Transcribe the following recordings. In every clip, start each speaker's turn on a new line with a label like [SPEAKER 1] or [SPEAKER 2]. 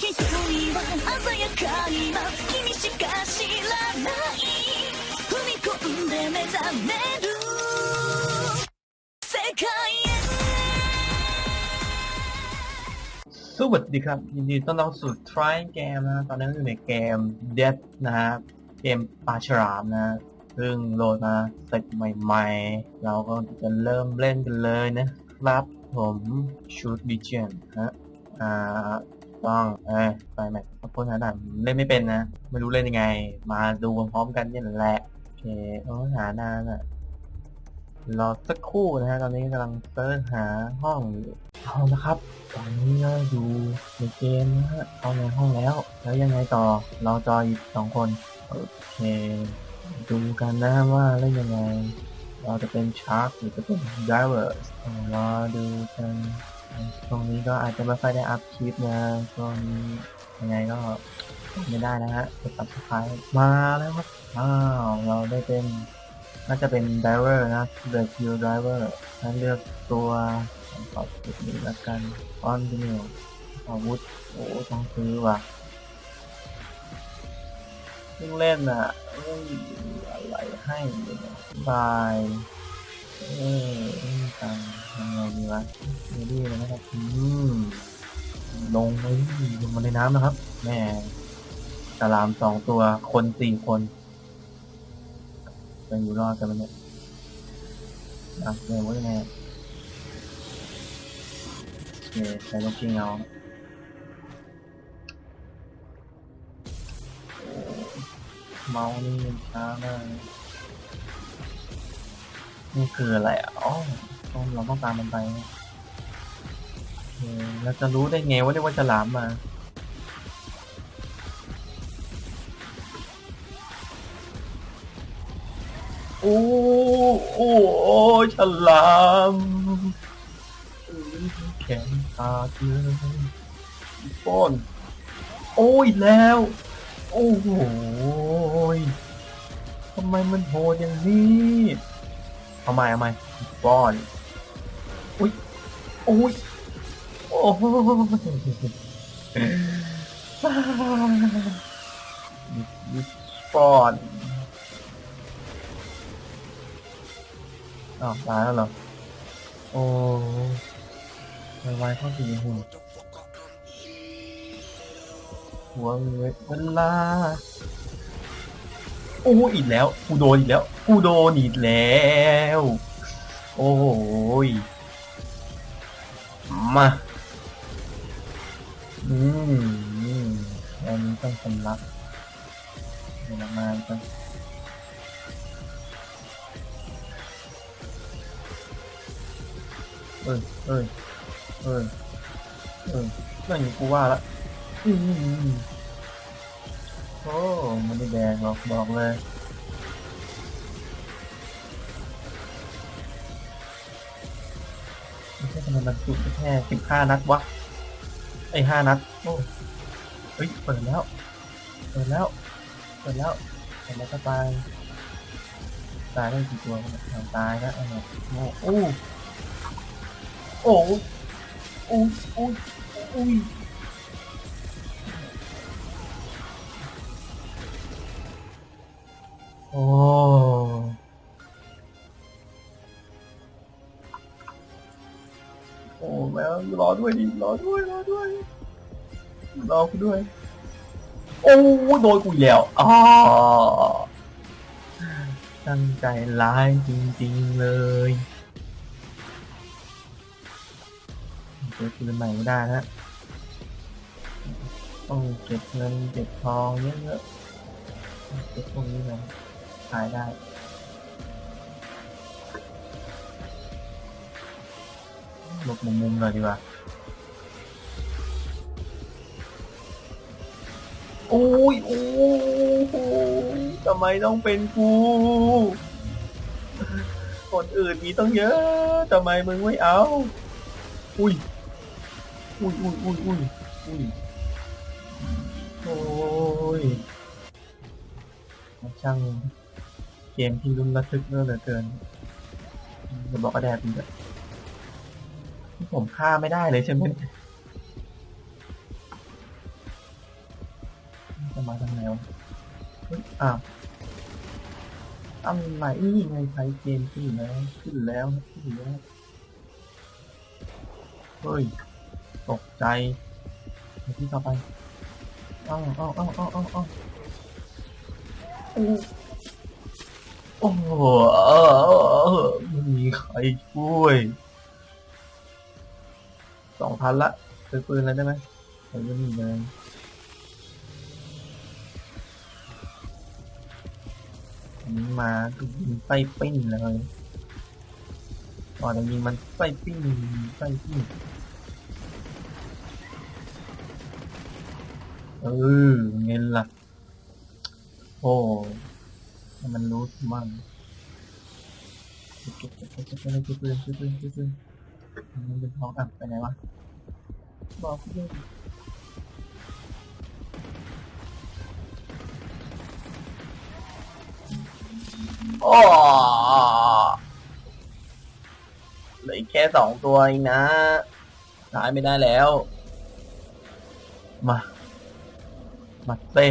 [SPEAKER 1] 一人は鮮やかに今君しか知らない踏み込んで目覚める世界へ
[SPEAKER 2] สวัสดีครับ ยินดีต้อนรับสู่ Try Game นะ ตอนนี้เราอยู่ในเกม Death นะฮะ เกมปลาฉลามนะ ซึ่งโหลดมาเสร็จใหม่ๆ เราก็จะเริ่มเล่นกันเลยนะครับผมชูดดิเจนฮะ อ่า ต้องเอ้ยไปแม็กขอโทษนะด่านเล่นไม่เป็นนะ ไม่รู้เล่นยังไง มาดูพร้อมกันนี่แหละโอเคโอ้หานานอะรอสักครู่นะฮะตอนนี้กำลังเสิร์ชหาห้องอยู่เอาละครับ ตอนนี้ก็อยู่ในเกมนะฮะเข้าในห้องแล้ว แล้วยังไงต่อเราจออีกสองคนโอเค ดูกันนะว่าเล่นยังไง เราจะเป็นชาร์กหรือจะเป็นไดเวอร์รอดูกัน ช่วงนี้ก็อาจจะไม่ค่อยได้อัพคลิปนะช่วงนี้ยังไงก็ไม่ได้นะฮะจะตัดสายมาแล้วครับอ้าวเราได้เป็นน่าจะเป็นไดเวอร์นะ The Q Driver นั้นเลือกตัวตอบจุดนี้แล้วกันออนดิวอาวุธโอ้ต้องซื้อว่ะเพิ่งเล่นอะไม่มีอะไรให้บาย เอ๊ะตังยังไงดีวะไม่ดีเลยนะครับอืมลงไปลงมาในน้ำนะครับ แม่ฉลามสองตัว คนสี่คนจะอยู่รอดกันไหมเนี่ยอะเนี่ยว่ายังไงโอเคใช้ลูกชิงเอาเมาส์นี่มันช้ามาก นี่คืออะไรอ๋อต้องเราต้องตามมันไปเราจะรู้ได้ไงว่าเรียกว่าจะหลามมาโอ้โอ้ฉลามแข็งขาดเลยป้อนโอ้ยแล้ว โอ้โหยทำไมมันโหดอย่างนี้ เอาใหม่เอาใหม่ป้อนอุ้ยโอ้ยโอ้ยป้อนอ้าวตายแล้วเหรอ โอ้ไวไวเข้าสีหุ่นหัวเวลา โอ้อีกแล้ว กูโดนอีกแล้ว กูโดนอีกแล้ว โอ้ย มา อืมมันนี้ต้องชำระเดี๋ยวมากันเอ้ยเอ้ยเอ้ยเอ้ยนั่นอย่กูว่าละ อืม โอ้มันไม่แดงหรอกบอกเลยไม่ใช่ทำไมมันจุดแค่สิบห้านัดวะ ไอห้านัด โอ้เฮ้ย เปิดแล้ว เปิดแล้ว เปิดแล้วเปิดแล้วก็ตาย ตายได้กี่ตัวเนี่ยเอาตายแล้วไอ้เนี่ยโอ้โอ้โอ้โอ้โอ้ โอ้ยโอ้โอ้แม่รอด้วยดิรอด้วยรอด้วยรอกูด้วย โอ้ยโดนกูอีกแล้วอ๋อตั้งใจร้ายจริงๆเลยเก็บปืนใหม่ไม่ได้นะต้องเก็บเงินเก็บทองเยอะๆเก็บพวกนี้เล ยขายได้หลบมุมๆหน่อยดีกว่า โอ้ยโอ้ทำไมต้องเป็นกูคนอื่นมีต้องเยอะทำไมมึงไม่เอา อุ้ย อุ้ยอุ้ยอุ้ยอุ้ยอุ้ยโอ้ยช่าง เกมที่ลุ้นระทึกเหลือเกินจะบอกกระแดดอีกอะที่ผมฆ่าไม่ได้เลยใช่ไหมจะมาทางไหนวะอ้าวอะไรนี่ไงใช้เกมขึ้นแล้วขึ้นแล้วขึ้นแล้วเฮ้ย ตกใจไปที่ต่อไปอ้าเอ้าเอ้าเอ้าเอ้าเอ้า โอ้โหไม่มีใครช่วยสองพันละซื้อปืนแล้วได้ไหมไปไม่มีเลยอันนี้มาก็ยิงไส้ปิ้งเลยก่อนจะยิงมันไส้ปิ้งไส้ปิ้งเออเงินล่ะ โอ้ ให้มันรู้มั่งเก็บเก็บเก็บเก็บเก็บเก็บปืนเก็บเก็บมันเป็นท้องอะไปไหนวะบอกพี่ด้วยโอ้เหลือแค่สองตัวเองนะตายไม่ได้แล้ว มา มาเต้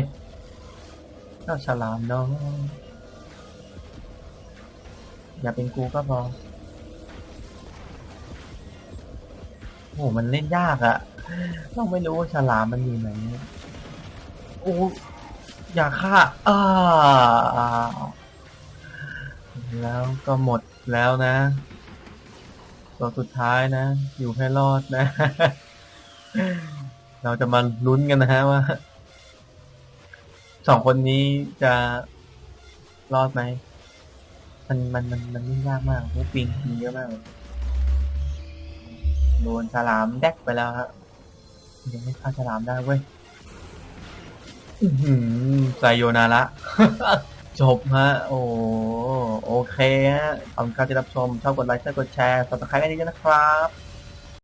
[SPEAKER 2] เจ้าฉลามน้อง อย่าเป็นกูก็พอ โอ้มันเล่นยากอะต้องไม่รู้ว่าฉลามมันอยู่ไหน โอ้อย่าฆ่าอ่าแล้วก็หมดแล้วนะ ตัวสุดท้ายนะ อยู่ให้รอดนะ เราจะมาลุ้นกันนะฮะว่าสองคนนี้จะรอดไหม มันมันมันมันไม่ยากมากพวกปิงมีเยอะมากเลยโดนฉลามแดกไปแล้วฮะยังไม่ฆ่าฉลามได้เว้ยอื้อหือไซโยนาระจบฮะ โอ้โอเคฮะขอบคุณครับที่รับชมชอบกดไลค์ชอบกดแชร์สมัครกันดีๆนะครับ